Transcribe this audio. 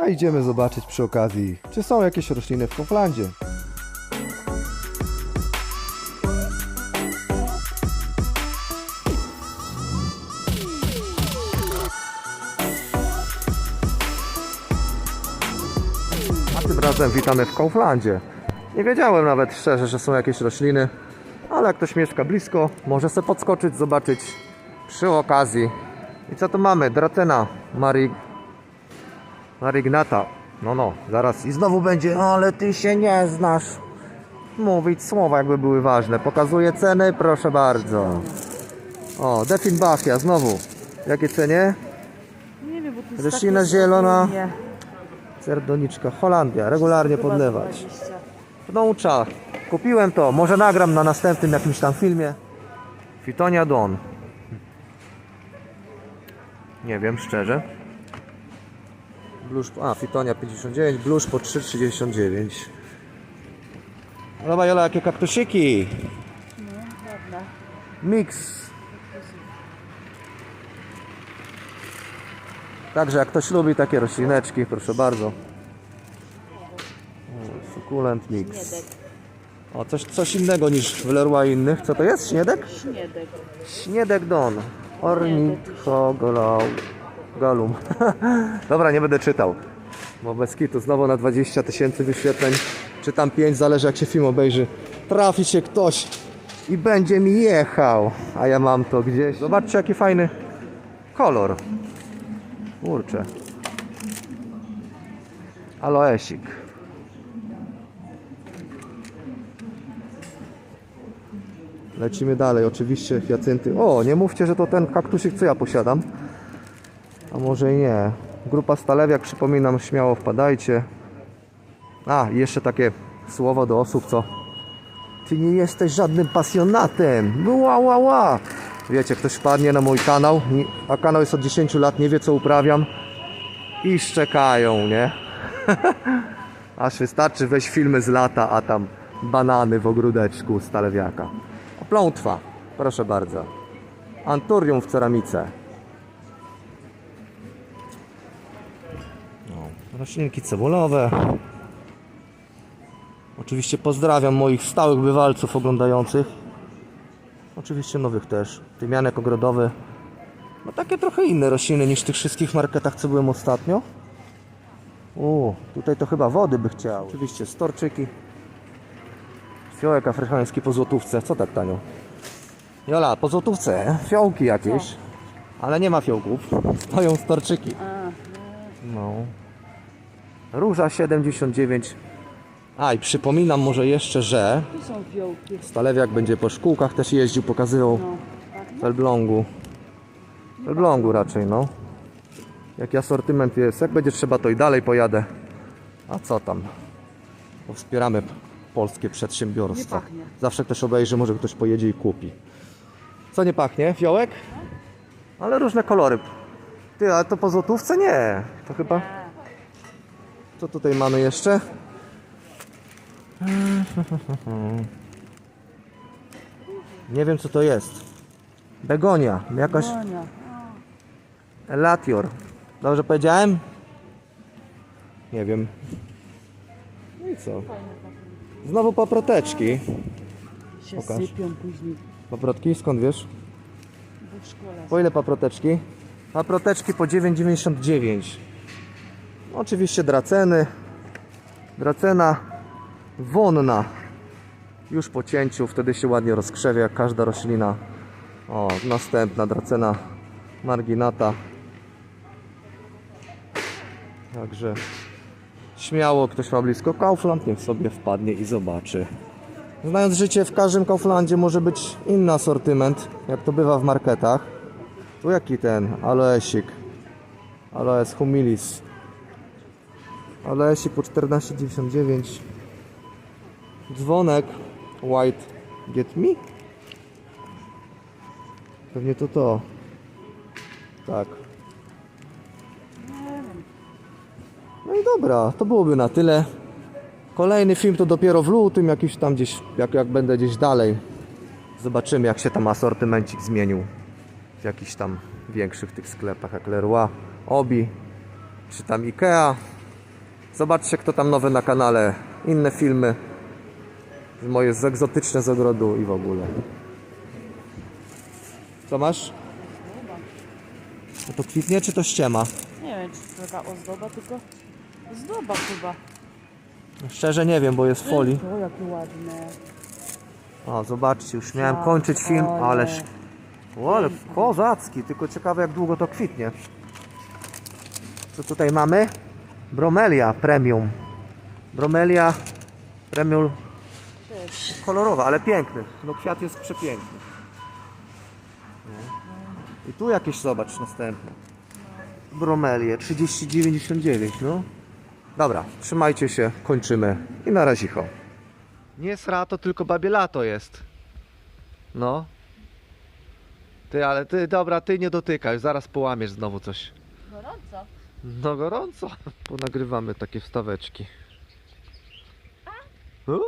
A idziemy zobaczyć przy okazji, czy są jakieś rośliny w Kauflandzie. A tym razem witamy w Kauflandzie. Nie wiedziałem nawet szczerze, że są jakieś rośliny, ale jak ktoś mieszka blisko, może sobie podskoczyć, zobaczyć przy okazji. I co tu mamy? Dracena Mari... Marignata. No, no, zaraz. I znowu będzie, ale ty się nie znasz. Mówić słowa jakby były ważne. Pokazuję ceny, proszę bardzo. O, Definbachia znowu. Jakie cenie? Nie wiem, bo to jest Roślina takie zielona. Nie, Serdoniczka, Holandia, regularnie podlewać. 20. Pnącza. Kupiłem to, może nagram na następnym jakimś tam filmie. Fitonia Don. Nie wiem, szczerze. Blusz, a, Fitonia 59, blusz po 3,39. Dobra, Jola, jakie kaktusiki. No, ładna. Mix. Także jak ktoś lubi takie roślineczki, proszę bardzo. Sukulent mix. O, coś, coś innego niż w Leroy innych. Co to jest? Śniedek? Śniedek. Śniedek Don. Ornithogalum. Galum. Dobra, nie będę czytał. Bo bez kitu znowu na 20 tysięcy wyświetleń. Czy tam 5, zależy jak się film obejrzy. Trafi się ktoś i będzie mi jechał. A ja mam to gdzieś. Zobaczcie jaki fajny kolor. Kurczę. Aloesik. Lecimy dalej, oczywiście hiacynty. O, nie mówcie, że to ten kaktusik, co ja posiadam. A może i nie. Grupa Stalewiak, przypominam, śmiało wpadajcie. A, jeszcze takie słowo do osób, co Ty nie jesteś żadnym pasjonatem. Ła, ła, ła. Wiecie, ktoś wpadnie na mój kanał, a kanał jest od 10 lat, nie wie co uprawiam. I szczekają, nie? Aż wystarczy weź filmy z lata, a tam banany w ogródeczku stalewiaka. Plątwa, proszę bardzo. Anturium w ceramice. Roślinki cebulowe. Oczywiście pozdrawiam moich stałych bywalców oglądających. Oczywiście nowych też. Tymianek ogrodowy. No takie trochę inne rośliny niż w tych wszystkich marketach, co byłem ostatnio. O, tutaj to chyba wody by chciał. Oczywiście storczyki. Fiołek afrykański po złotówce. Co tak tanio? Jola, po złotówce. Fiołki jakieś. Ale nie ma fiołków. Stoją storczyki. A, No. Róża 79. A i przypominam może jeszcze, że tu są fiołki. Stalewiak będzie po szkółkach też jeździł, pokazywał No, tak. w Elblągu. W Elblągu raczej, no. Jaki asortyment jest. Jak będzie trzeba, to i dalej pojadę. A co tam? Bo wspieramy polskie przedsiębiorstwa. Nie pachnie. Zawsze też obejrzy, może ktoś pojedzie i kupi. Co nie pachnie? Fiołek? Ale różne kolory. Ty, ale to po złotówce? Nie. To chyba... Co tutaj mamy jeszcze? Nie wiem co to jest. Begonia, jakaś Monia. elatior. Dobrze powiedziałem? Nie wiem. No i co? Znowu paproteczki. Się Pokaż. sypią później Paprotki, skąd wiesz? Po ile paproteczki? Paproteczki po 9,99. Oczywiście draceny. Dracena wonna. Już po cięciu, wtedy się ładnie rozkrzewie jak każda roślina. O, następna dracena marginata. Także śmiało ktoś ma blisko Kaufland, niech sobie wpadnie i zobaczy. Znając życie, w każdym Kauflandzie może być inny asortyment, jak to bywa w marketach. Tu jaki ten aloesik? Aloes humilis. Aloesik po 14,99. Dzwonek white get me? Pewnie to to. Tak. No i dobra, to byłoby na tyle. Kolejny film to dopiero w lutym, jakiś tam gdzieś, jak, jak będę gdzieś dalej. Zobaczymy jak się tam asortymencik zmienił w jakichś tam większych tych sklepach jak Leroy, Obi czy tam Ikea. Zobaczcie, kto tam nowy na kanale. Inne filmy. Moje z egzotyczne z ogrodu i w ogóle. Co masz? No to kwitnie, czy to ściema? Nie wiem, czy to taka ozdoba, tylko ozdoba chyba. Szczerze nie wiem, bo jest folii. O, jakie ładne. O, zobaczcie, już miałem Tak, kończyć film, ale- ależ... O, ale kozacki, tylko ciekawe jak długo to kwitnie. Co tutaj mamy? Bromelia Premium. Bromelia Premium kolorowa, ale piękny. No kwiat jest przepiękny. I tu jakieś zobacz następne. Bromelie 3099, no. Dobra, trzymajcie się, kończymy. I na razicho. Nie srato, tylko babie lato jest. No. Ty, ale ty, dobra, ty nie dotykaj, zaraz połamiesz znowu coś. Gorąco. No gorąco. Ponagrywamy takie wstaweczki. U?